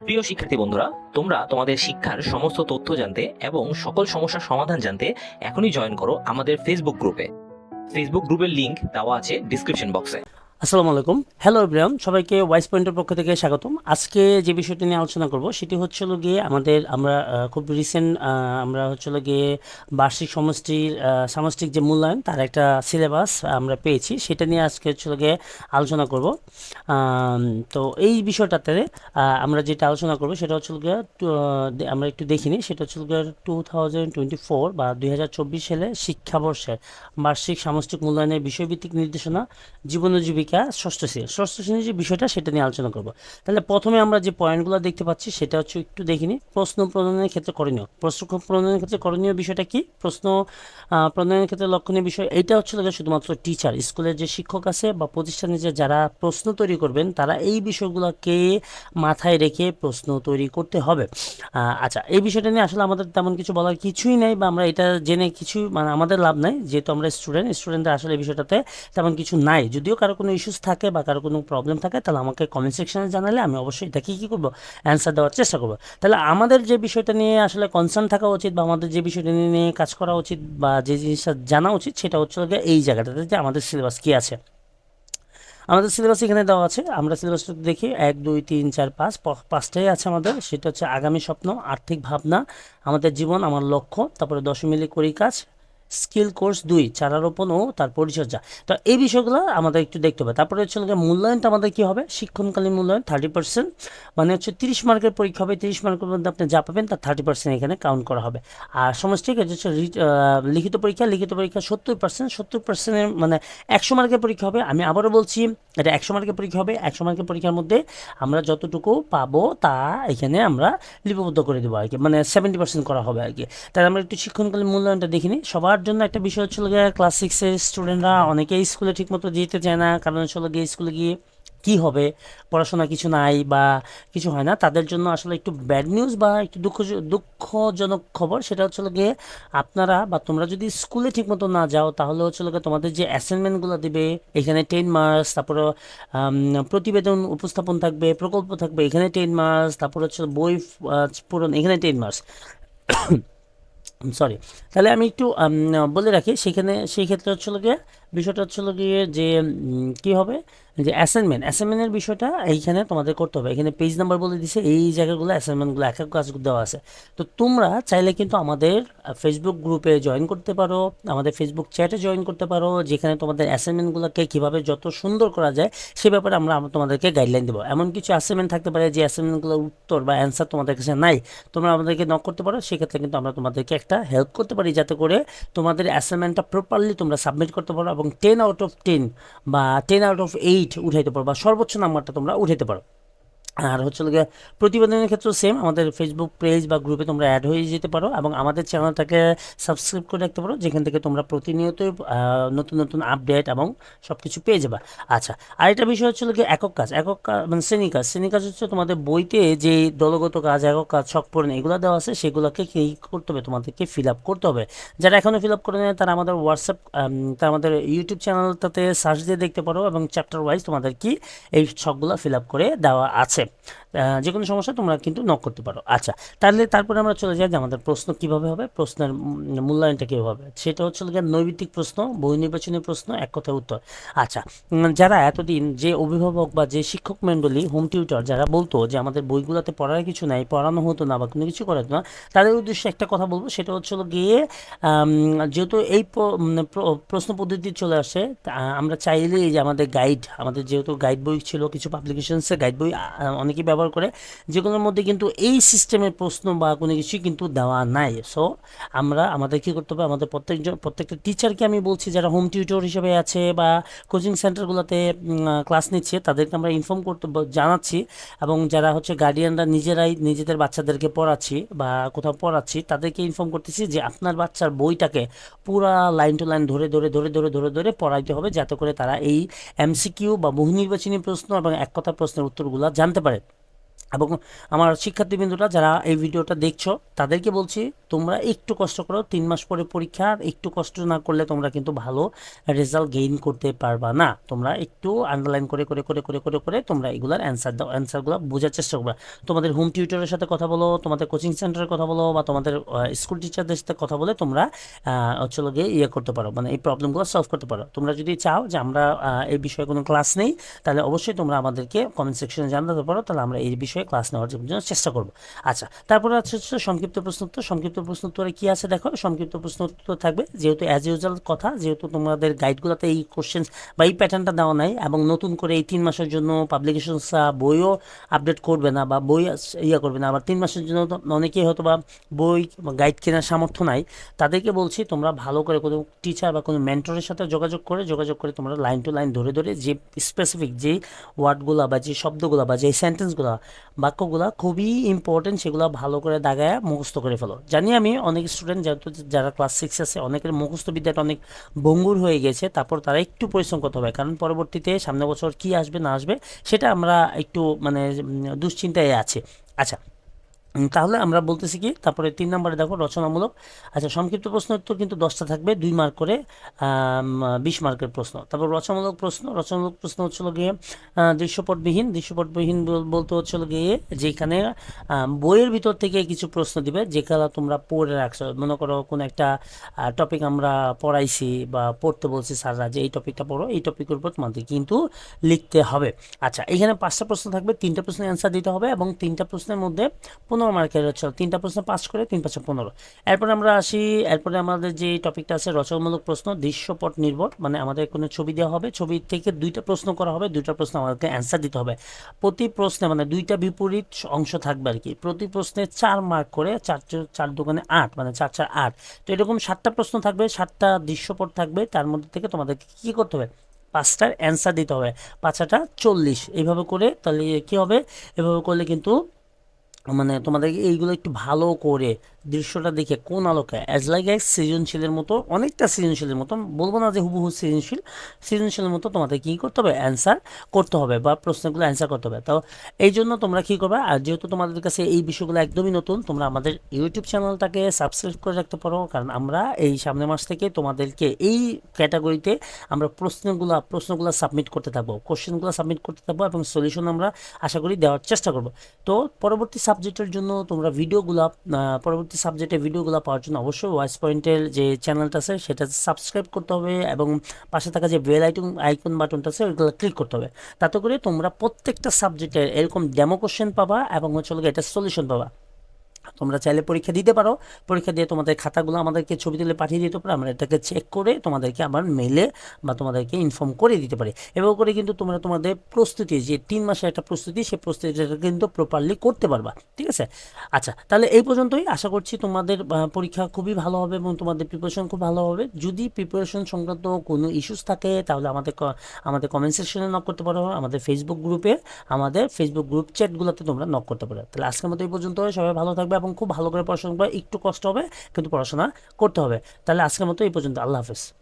প্রিয় শিক্ষার্থী বন্ধুরা, তোমরা তোমাদের শিক্ষার সমস্ত তথ্য জানতে এবং সকল সমস্যার সমাধান জানতে এখনই জয়েন করো আমাদের ফেসবুক গ্রুপে ফেসবুক গ্রুপের লিংক দেওয়া আছে ডিসক্রিপশন বক্সে আসসালামু আলাইকুম। হ্যালো এভরিওয়ান সবাইকে ওয়াইস পয়েন্টের পক্ষ থেকে স্বাগতম। আজকে যে বিষয়টি নিয়ে আলোচনা করব, সেটি হচ্ছে হলো গিয়ে আমাদের আমরা খুব রিসেন্ট আমরা হচ্ছে হলো গিয়ে বার্ষিক সমষ্টির সামষ্টিক যে মূল্যায়ন, তার একটা সিলেবাস আমরা পেয়েছি। সেটা নিয়ে আজকে হচ্ছে হলো গিয়ে আলোচনা করব। তো এই বিষয়টাতে আমরা যেটা আলোচনা করব, সেটা হচ্ছে গিয়ে আমরা একটু দেখিনি, সেটা হচ্ছে হলো গিয়ে টু থাউজেন্ড টোয়েন্টি ফোর বা দুই হাজার চব্বিশ সালে শিক্ষাবর্ষের বার্ষিক সামষ্টিক মূল্যায়নের বিষয়ভিত্তিক নির্দেশনা জীবন জীবিকা ষষ্ঠ শ্রেণি। ষষ্ঠ শ্রেণির যে বিষয়টা সেটা নিয়ে আলোচনা করব। তাহলে প্রথমে আমরা যে পয়েন্টগুলো দেখতে পাচ্ছি সেটা হচ্ছে একটু দেখিনি। প্রশ্ন প্রণয়নের ক্ষেত্রে করণীয়। প্রশ্ন প্রণয়নের ক্ষেত্রে করণীয় বিষয়টা কি? প্রশ্ন প্রণয়নের ক্ষেত্রে লক্ষণীয় বিষয় এটা হচ্ছে শুধুমাত্র টিচার স্কুলের যে শিক্ষক আছে বা প্রতিষ্ঠানে যে যারা প্রশ্ন তৈরি করবেন, তারা এই বিষয়গুলোকে মাথায় রেখে প্রশ্ন তৈরি করতে হবে। আচ্ছা এই বিষয়টা নিয়ে আসলে আমাদের তেমন কিছু বলার কিছুই নেই বা আমরা এটা জেনে কিছু মানে আমাদের লাভ নাই। যেহেতু আমরা স্টুডেন্ট স্টুডেন্টদের আসলে এই বিষয়টাতে তেমন কিছু নাই। যদিও কারও কোনো ইস্যুস থাকে বা কারও কোনো প্রবলেম থাকে, তাহলে আমাকে কমেন্ট সেকশনে জানালে আমি অবশ্যই এটাকে কী করব? অ্যান্সার দেওয়ার চেষ্টা করব। তাহলে আমাদের যে বিষয়টা নিয়ে আসলে কনসার্ন থাকা উচিত বা আমাদের যে বিষয়টা নিয়ে কাজ করা উচিত বা যে জিনিসটা জানা উচিত, সেটা হচ্ছে এই জায়গাটাতে যে আমাদের সিলেবাস কী আছে। আমাদের সিলেবাস এখানে দেওয়া আছে। আমরা সিলেবাসটা দেখি, এক, দুই, তিন, চার, পাঁচ পাঁচটাই আছে আমাদের। সেটা হচ্ছে আগামী স্বপ্ন, আর্থিক ভাবনা, আমাদের জীবন, আমার লক্ষ্য, তারপরে দশমিলি করি কাজ স্কিল কোর্স দুই চারারোপণ ও তার পরিচর্যা। তো এই বিষয়গুলো আমাদের একটু দেখতে হবে। তারপরে হচ্ছে মূল্যায়নটা আমাদের কী হবে? শিক্ষণকালীন মূল্যায়ন থার্টি পার্সেন্ট মানে হচ্ছে তিরিশ মার্কের পরীক্ষা হবে। তিরিশ মার্কের মধ্যে আপনি যা পাবেন তার থার্টি পার্সেন্ট এখানে কাউন্ট করা হবে। আর সমষ্টিক হচ্ছে লিখিত পরীক্ষা লিখিত পরীক্ষা সত্তর পার্সেন্ট সত্তর পার্সেন্টের মানে একশো মার্কের পরীক্ষা হবে। আমি আবারও বলছি, এটা একশো মার্কের পরীক্ষা হবে। একশো মার্কের পরীক্ষার মধ্যে আমরা যতটুকু পাবো তা এখানে আমরা লিপিবদ্ধ করে দেবো আর কি। মানে সেভেন্টি পার্সেন্ট করা হবে আর কি। তাহলে আমরা একটু শিক্ষণকালীন মূল্যায়নটা দেখিনি সবার জন্য একটা বিষয় হচ্ছিল গিয়ে ক্লাস সিক্সের স্টুডেন্টরা অনেকেই স্কুলে ঠিকমতো যেতে চায় না। কারণ হচ্ছিল গিয়ে স্কুলে গিয়ে কি হবে? পড়াশোনা কিছু নাই বা কিছু হয় না। তাদের জন্য আসলে একটু ব্যাড নিউজ বা একটু দুঃখ দুঃখজনক খবর সেটা হচ্ছে গিয়ে আপনারা বা তোমরা যদি স্কুলে ঠিকমতো না যাও, তাহলে হচ্ছে গিয়ে তোমাদের যে অ্যাসাইনমেন্টগুলো দেবে, এখানে টেন মার্কস তারপরে প্রতিবেদন উপস্থাপন থাকবে, প্রকল্প থাকবে, এখানে টেন মার্কস তারপর হচ্ছে বই পূরণ, এখানে টেন মার্কস সরি তাহলে আমি একটু বলে রাখি, সেখানে, সেই ক্ষেত্রে হচ্ছিল গিয়ে, বিষয়টা হচ্ছিল গিয়ে যে কি হবে? যে অ্যাসাইনমেন্ট অ্যাসাইনমেন্টের বিষয়টা এইখানে তোমাদের করতে হবে। এখানে পেজ নাম্বার বলে দিছে, এই জায়গাগুলো অ্যাসাইনমেন্টগুলো এক এক কাজ দেওয়া আছে। তো তোমরা চাইলে কিন্তু আমাদের ফেসবুক গ্রুপে জয়েন করতে পারো, আমাদের ফেসবুক চ্যাটে জয়েন করতে পারো, যেখানে তোমাদের অ্যাসাইনমেন্টগুলোকে কীভাবে যত সুন্দর করা যায়, সে ব্যাপারে আমরা তোমাদেরকে গাইডলাইন দেবো। এমন কিছু অ্যাসাইনমেন্ট থাকতে পারে যে অ্যাসাইনমেন্টগুলোর উত্তর বা অ্যান্সার তোমাদের কাছে নাই, তোমরা আমাদেরকে নক করতে পারো। সেক্ষেত্রে কিন্তু আমরা তোমাদেরকে একটা হেল্প করতে পারি, যাতে করে তোমাদের অ্যাসাইনমেন্টটা প্রপারলি তোমরা সাবমিট করতে পারো এবং টেন আউট অফ টেন বা টেন আউট অফ এইট উঠাইতে পারো বা সর্বোচ্চ নাম্বারটা তোমরা উঠাইতে পারো। আর হচ্ছে গিয়ে প্রতিবেদনের ক্ষেত্রেও সেম আমাদের ফেসবুক পেজ বা গ্রুপে তোমরা অ্যাড হয়ে যেতে পারো এবং আমাদের চ্যানেলটাকে সাবস্ক্রাইব করে রাখতে পারো, যেখান থেকে তোমরা প্রতিনিয়ত নতুন নতুন আপডেট এবং সব কিছু পেয়ে যাবে। আচ্ছা আরেকটা বিষয় হচ্ছে গিয়ে একক কাজ একক কাজ মানে শ্রেণি কাজ। শ্রেণি কাজ হচ্ছে তোমাদের বইতে যে দলগত কাজ, একক কাজ ছক পূরণ এগুলো দেওয়া আছে, সেগুলোকে কী করতে হবে? তোমাদেরকে ফিল আপ করতে হবে। যারা এখনও ফিল আপ করে নেয় তারা আমাদের হোয়াটসঅ্যাপ তারা আমাদের ইউটিউব চ্যানেলটাতে সার্চ দিয়ে দেখতে পারো এবং চ্যাপ্টার ওয়াইজ তোমাদের কি এই ছকগুলো ফিল আপ করে দেওয়া আছে। যে কোনো সমস্যা তোমরা কিন্তু নক করতে পারো। আচ্ছা তাহলে তারপরে আমরা চলে যাই যে আমাদের প্রশ্ন কীভাবে হবে, প্রশ্নের মূল্যায়নটা কীভাবে হবে? সেটা হচ্ছে গিয়ে নৈবিত্তিক প্রশ্ন বহু নির্বাচনী প্রশ্ন, এক কথায় উত্তর। আচ্ছা যারা এতদিন যে অভিভাবক বা যে শিক্ষক মণ্ডলী হোম টিউটর যারা বলতো যে আমাদের বইগুলোতে পড়ার কিছু নাই, পড়ানো হতো না বা কোনো কিছু করা হতো না, তাদের উদ্দেশ্যে একটা কথা বলব, সেটা হচ্ছে গিয়ে যেহেতু এই প্র- প্রশ্ন পদ্ধতি চলে আসে আমরা চাইলেই যে আমাদের গাইড আমাদের যেহেতু গাইড বই ছিল, কিছু পাবলিকেশনসে গাইড বই অনেকেই ব্যবহার করে যেগুলোর মধ্যে কিন্তু এই সিস্টেমের প্রশ্ন বা কোনো কিছুই কিন্তু দেওয়া নাই। সো আমরা, আমাদের কী করতে হবে? আমাদের প্রত্যেকজন, প্রত্যেকটা টিচারকে আমি বলছি যারা হোম টিউটর হিসেবে আছে বা কোচিং সেন্টারগুলোতে ক্লাস নিচ্ছে, তাদেরকে আমরা ইনফর্ম করতে জানাচ্ছি এবং যারা হচ্ছে গার্ডিয়ানরা নিজেরাই নিজেদের বাচ্চাদেরকে পড়াচ্ছি বা কোথাও পড়াচ্ছি, তাদেরকে ইনফর্ম করতেছি যে আপনার বাচ্চার বইটাকে পুরা লাইন টু লাইন ধরে ধরে ধরে ধরে ধরে ধরে পড়াইতে হবে যাতে করে তারা এই এমসিকিউ বা বহু নির্বাচনী প্রশ্ন এবং এক কথা প্রশ্নের উত্তরগুলো জানতে পারে এবং আমার শিক্ষার্থীবৃন্দরা যারা এই ভিডিওটা দেখছ, তাদেরকে বলছি তোমরা একটু কষ্ট করো, তিন মাস পরে পরীক্ষা একটু কষ্ট না করলে তোমরা কিন্তু ভালো রেজাল্ট গেইন করতে পারবা না। তোমরা একটু আন্ডারলাইন করে করে করে করে করে করে তোমরা এগুলার অ্যান্সার দাও অ্যান্সারগুলো বোঝার চেষ্টা করবা। তোমাদের হোম টিউটরের সাথে কথা বলো, তোমাদের কোচিং সেন্টারের কথা বলো, বা তোমাদের স্কুল টিচারদের সাথে কথা বলে তোমরা হচ্ছে গিয়ে ইয়ে করতে পারো মানে এই প্রবলেমগুলো সলভ করতে পারো। তোমরা যদি চাও যে আমরা এই বিষয়ে কোনো ক্লাস নেই, তাহলে অবশ্যই তোমরা আমাদেরকে কমেন্ট সেকশনে জানাতে পারো, তাহলে আমরা এই বিষয়ে ক্লাস নেওয়ার জন্য চেষ্টা করব। আচ্ছা তারপরে আছে হচ্ছে সংক্ষিপ্ত প্রশ্ন উত্তর সংক্ষিপ্ত প্রশ্ন উত্তরে কি আছে দেখো? সংক্ষিপ্ত প্রশ্ন উত্তর থাকবে, যেহেতু অ্যাজ ইউজুয়াল কথা, যেহেতু তোমাদের গাইডগুলোতে এই কোশ্চেন বা এই প্যাটার্নটা দেওয়া নাই, এবং নতুন করে এই তিন মাসের জন্য পাবলিকেশন বইও আপডেট করবে না বা বই ইয়ে করবে না। আবার তিন মাসের জন্য অনেকেই হয়তো বা বই গাইড কেনার সামর্থ্য নাই। তাদেরকে বলছি তোমরা ভালো করে কোনো টিচার বা কোনো মেন্টরের সাথে যোগাযোগ করে যোগাযোগ করে তোমরা লাইন টু লাইন ধরে ধরে যে স্পেসিফিক যে ওয়ার্ডগুলো বা যে শব্দগুলো বা যে সেন্টেন্সগুলো বাক্যগুলো খুবই ইম্পর্টেন্ট সেগুলো ভালো করে দাগায় মুখস্থ করে ফেলো। জানি আমি অনেক স্টুডেন্ট যেহেতু যারা ক্লাস সিক্স আছে, অনেকের মুখস্থ বিদ্যাটা অনেক ভঙ্গুর হয়ে গেছে, তারপর তারা একটু পরিশ্রম করতে হবে। কারণ পরবর্তীতে সামনে বছর কি আসবে, না আসবে, সেটা আমরা একটু মানে দুশ্চিন্তায় আছে। আচ্ছা তাহলে আমরা বলতেছি কি, তারপরে তিন নম্বরে দেখো রচনামূলক। আচ্ছা সংক্ষিপ্ত প্রশ্ন উত্তর কিন্তু দশটা থাকবে, দুই মার্ক করে বিশ মার্কের প্রশ্ন। তারপর রচনামূলক প্রশ্ন রচনামূলক প্রশ্ন হচ্ছিল গিয়ে দৃশ্যপটবিহীন। দৃশ্যপটবিহীন বল- বলতে হচ্ছিল গিয়ে যেখানে বইয়ের ভিতর থেকে কিছু প্রশ্ন দিবে, যেগুলো তোমরা পড়ে রাখছো। মনে করো কোনো একটা টপিক আমরা পড়াইছি বা পড়তে বলছি স্যাররা যে এই টপিকটা পড়ো, এই টপিকের উপর তোমাদের কিন্তু লিখতে হবে। আচ্ছা এখানে পাঁচটা প্রশ্ন থাকবে, তিনটা প্রশ্নের অ্যান্সার দিতে হবে এবং তিনটা প্রশ্নের মধ্যে পনেরো মার্কের হচ্ছে তিনটা প্রশ্ন পাস করে তিন পাঁচশো পনেরো। এরপরে আমরা আসি, এরপরে আমাদের যে টপিকটা আছে, রচনামূলক প্রশ্ন, দৃশ্যপট নির্ভর মানে আমাদের কোনো ছবি দেওয়া হবে, ছবি থেকে দুইটা প্রশ্ন করা হবে, দুইটা প্রশ্ন আমাদেরকে অ্যান্সার দিতে হবে। প্রতি প্রশ্নে মানে দুইটা বিপরীত অংশ থাকবে আর কি। প্রতি প্রশ্নে চার মার্ক করে চার চার দোকানে আট মানে চার চার, আট। তো এরকম সাতটা প্রশ্ন থাকবে, সাতটা দৃশ্যপট থাকবে, তার মধ্যে থেকে তোমাদেরকে কী করতে হবে? পাঁচটার অ্যান্সার দিতে হবে। পাঁচটা চল্লিশ। এইভাবে করে তাহলে কি হবে? এভাবে করলে কিন্তু মানে তোমাদেরকে এইগুলো একটু ভালো করে দৃশ্যটা দেখে কোন আলোকে অ্যাজ লাইক এক্স সৃজনশীলের মতো, অনেকটা সৃজনশীলের মতো, বলব না যে হুবহু সৃজনশীল, সৃজনশীলের মতো তোমাদের কী করতে হবে? অ্যান্সার করতে হবে বা প্রশ্নগুলো অ্যান্সার করতে হবে। তো এই জন্য তোমরা কী করবে? আর যেহেতু তোমাদের কাছে এই বিষয়গুলো একদমই নতুন, তোমরা আমাদের ইউটিউব চ্যানেলটাকে সাবস্ক্রাইব করে রাখতে পারো, কারণ আমরা এই সামনের মাস থেকে তোমাদেরকে এই ক্যাটাগরিতে আমরা প্রশ্নগুলো প্রশ্নগুলো সাবমিট করতে থাকব কোশ্চেনগুলো সাবমিট করতে থাকব এবং সলিউশন আমরা আশা করি দেওয়ার চেষ্টা করব। তো পরবর্তী সাবজেক্টের জন্য তোমরা ভিডিওগুলো পরবর্তী সাবজেক্টের ভিডিওগুলো পাওয়ার জন্য অবশ্যই ভয়েস পয়েন্টের যে চ্যানেলটা আছে সেটা সাবস্ক্রাইব করতে হবে এবং পাশে থাকা যে বেল আইটন আইকন বাটনটা আছে, ওইগুলো ক্লিক করতে হবে। তাতে করে তোমরা প্রত্যেকটা সাবজেক্টের এরকম ডেমো কোশ্চেন পাবা এবং হচ্ছে এটা সলিউশন পাবা। তোমরা চাইলে পরীক্ষা দিতে পারো। পরীক্ষা দিয়ে তোমাদের খাতাগুলো আমাদেরকে ছবি তুলে পাঠিয়ে দিতে পারো। আমরা এটাকে চেক করে তোমাদেরকে আবার মেলে বা তোমাদেরকে ইনফর্ম করে দিতে পারি। এভাবে করে কিন্তু তোমরা তোমাদের প্রস্তুতি, যে তিন মাসের একটা প্রস্তুতি, সেই প্রস্তুতিটা কিন্তু প্রপারলি করতে পারবা। ঠিক আছে? আচ্ছা তাহলে এই পর্যন্তই। আশা করছি তোমাদের পরীক্ষা খুবই ভালো হবে এবং তোমাদের প্রিপারেশন খুব ভালো হবে। যদি প্রিপারেশন সংক্রান্ত কোনো ইস্যুস থাকে, তাহলে আমাদের আমাদের কমেন্ট সেকশনে নক করতে পারো। আমাদের ফেসবুক গ্রুপে আমাদের ফেসবুক গ্রুপ চ্যাটগুলোতে তোমরা নক করতে পারো। তাহলে আজকের মতো এই পর্যন্ত সবাই ভালো থাকবে এবং খুব ভালো করে পড়াশোনা করে, একটু কষ্ট হবে, কিন্তু পড়াশোনা করতে হবে। তাহলে আজকের মতো এই পর্যন্ত। আল্লাহ হাফেজ।